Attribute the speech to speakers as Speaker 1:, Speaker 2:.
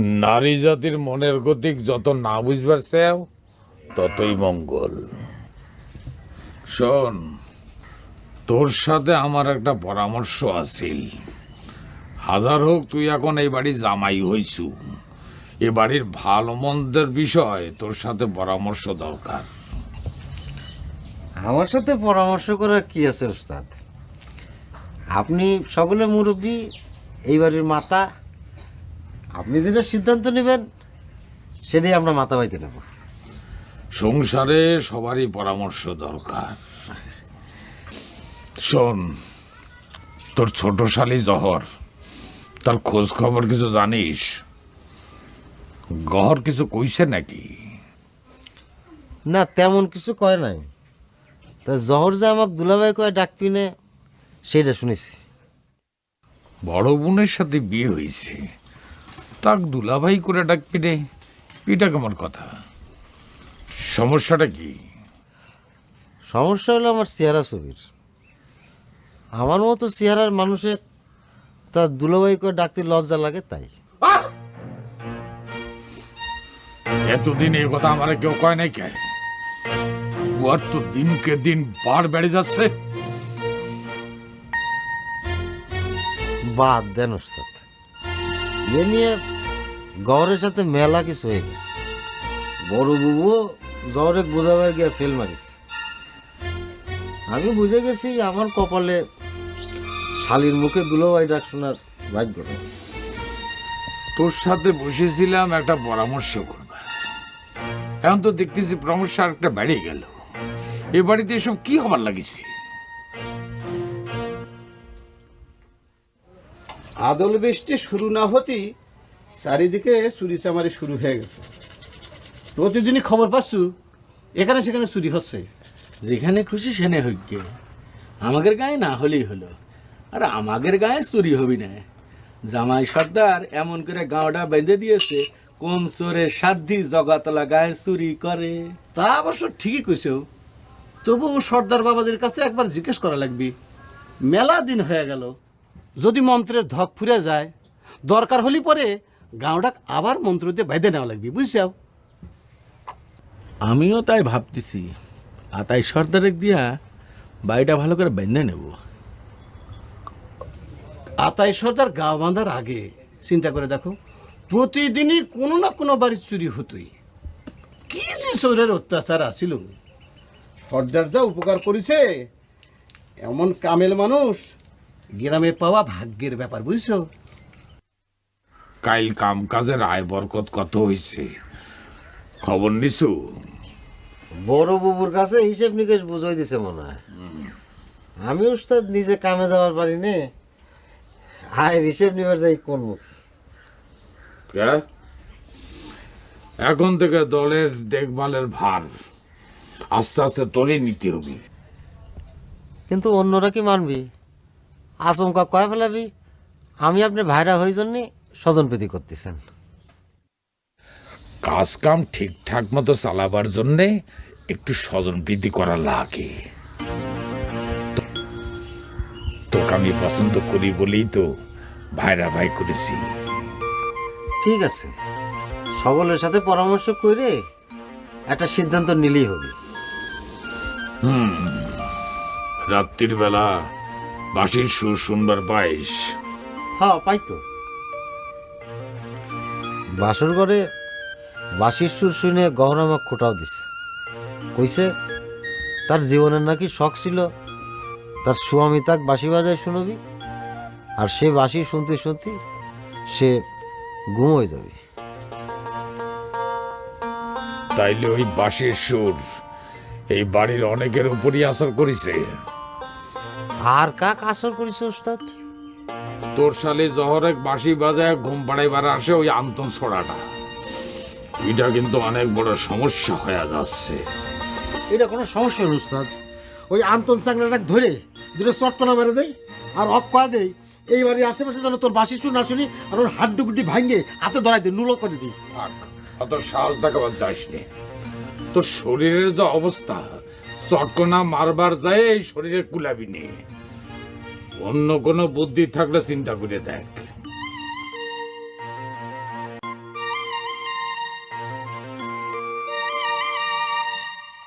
Speaker 1: নারী জাতির মনের গতিক যত না বুঝবার চাও ততই মঙ্গল। শোন, তোর সাথে আমার একটা পরামর্শ আছিল হাজার হোক তুই এখন এই বাড়ি জামাই হইছু। এ বাড়ির ভালো মন্দের বিষয় তোর সাথে পরামর্শ দরকার।
Speaker 2: আমার সাথে পরামর্শ করার কি আছে, ওস্তাদ? আপনি সকলে মুরব্বী, এই বাড়ির মাতা আপনি যেটা সিদ্ধান্ত নেবেন সেটাই আমরা মাথা বাইতে নেব।
Speaker 1: সংসারে সবারই পরামর্শ দরকার। শোন তোর ছোট শালি জহর তার খোঁজ খবর কিছু জানিস? গহর কিছু কইছে নাকি?
Speaker 2: না তেমন কিছু কয় নাই। তা জহর যে আমাকে দুলাভাই কয় ডাকবি নে সেইটা শুনেছি।
Speaker 1: বড় বোনের সাথে বিয়ে হয়েছে তাক দুলাভাই করে ডাকবি রে এটা কেমন কথা? সমস্যাটা কি?
Speaker 2: সমস্যা হলো আমার চেহারা ছবির। আমার মতো চেহারার মানুষের তার দুলাভাই করে ডাকতে লজ্জা লাগে তাই।
Speaker 1: এতদিন এই কথা আমার কেউ কয় নাই কে? ওর তো দিনকে দিন বার বেড়ে যাচ্ছে।
Speaker 2: বাদ দেন ওস্তাদ। এ নিয়ে গৌরের সাথে মেলা কিছু হয়ে গেছে। বড় বুবু জহরে বোঝাবার গিয়ে ফেল মারিছে। আমি বুঝে গেছি আমার কপালে শালির মুখে দুলোভাই ডাক শোনার ভাগ্য।
Speaker 1: তোর সাথে বসেছিলাম একটা পরামর্শ করবার। এখন তো দেখতেছি পরামর্শ আর একটা বেড়ে গেল। এ বাড়িতে এসব কি হবার লাগিছে?
Speaker 3: আদল বৃষ্টি শুরু না হতেই চারিদিকে চুরি চামারি শুরু হয়ে গেছে। প্রতিদিনই খবর পাচ্ছু এখানে সেখানে চুরি হচ্ছে।
Speaker 4: যেখানে খুশি সেনে হইকে আমাদের গায়ে না হলেই হলো আর আমাদের গায়ে চুরি হবি না। জামাই সর্দার এমন করে গাঁওটা বেঁধে দিয়েছে কোন চোরের সাধ্যি জগাতলা গায়ে চুরি করে।
Speaker 3: তা অবশ্য ঠিকই কইছো। তবু সর্দার বাবাদের কাছে একবার জিজ্ঞেস করা লাগবে। মেলা দিন হয়ে গেল যদি মন্ত্রের ধক ফুরে যায় দরকার হলি পরে গাঁওটা আবার মন্ত্র দিয়ে বেঁধে নেওয়া লাগবে বুঝছাও?
Speaker 4: আমিও তাই ভাবতেছি আর তাই সর্দারের দিয়া বাড়িটা ভালো করে বেঁধে নেব।
Speaker 3: আতাই সর্দার গাঁ বাঁধার আগে চিন্তা করে দেখো প্রতিদিনই কোনো না কোনো বাড়ির চুরি হতোই। কি যে চোরের অত্যাচার আছিল সর্দার যা উপকার করেছে এমন কামেল মানুষ গ্রামে পাওয়া ভাগ্যের ব্যাপার বুঝছ?
Speaker 1: কাইল কাম কাজের আয় বরকত কত হয়েছে খবর নিছু?
Speaker 2: বড় বুবুর কাছে হিসেব নিকেশ বুঝাই দিছে মনে হয়। আমি ওস্তাদ নিজে কামে যাওয়ার পারি নে। আয় হিসেব নিবার যাই কোন মুখ।
Speaker 1: কে? এখন থেকে দলের দেখভালের ভার। আস্তে আস্তে তোরই নিতে হবে।
Speaker 2: কিন্তু অন্যরা কি মানবি? আচমকা কয় ফেলাবি? আমি আপনি ভাইরা হয়ে জন্য স্বজন প্রীতি করতেছেন।
Speaker 1: কাজ কাম ঠিকঠাক মতো চালাবার জন্যে একটু স্বজন বৃদ্ধি করা লাগে। তোকে আমি পছন্দ করি বলেই তো ভাইরা ভাই করেছি।
Speaker 2: ঠিক আছে। সকলের সাথে পরামর্শ করে একটা সিদ্ধান্ত নিলেই হবে।
Speaker 1: রাত্রির বেলা বাঁশির সুর শুনবার পাইস
Speaker 2: হ্যাঁ পাই তো। বাসর ঘরে বাসির সুর শুনে গহনা আমাকে খোটাও দিছে। কইছে তার জীবনের নাকি শখ ছিল তার স্বামী তাক বাঁশি বাজায় শুনবি আর সে বাঁশি শুনতে শুনতে সে ঘুম হয়ে যাবে।
Speaker 1: তাইলে ওই বাঁশির সুর এই বাড়ির অনেকের উপরই আসর করেছে।
Speaker 2: আর কাক আসর করিছে ওস্তাদ
Speaker 1: তোর সালে জহরেক বাঁশি বাজায় ঘুম পাড়াইবার আসে ওই আন্তন ছড়াটা। এটা কিন্তু অনেক বড় সমস্যা হয়ে যাচ্ছে।
Speaker 5: এটা কোনো সমস্যা নেই উস্তাদ? ওই আন্তন চাংড়াটা ধরে দুটো চটকনা মেরে দেই আর অফ করা দেই। এই বাড়ির আশেপাশে যেন তোর বাসি শুন না শুনি আর ওর হাড্ডুগুটি ভাঙে হাতে ধরাই দিই নুলো করে দিই।
Speaker 1: অত সাহস দেখাবার যাস নে। তোর শরীরের যে অবস্থা চটকনা মারবার যায় এই শরীরে কুলাবি নিয়ে অন্য কোনো বুদ্ধি থাকলে চিন্তা করে দেখ।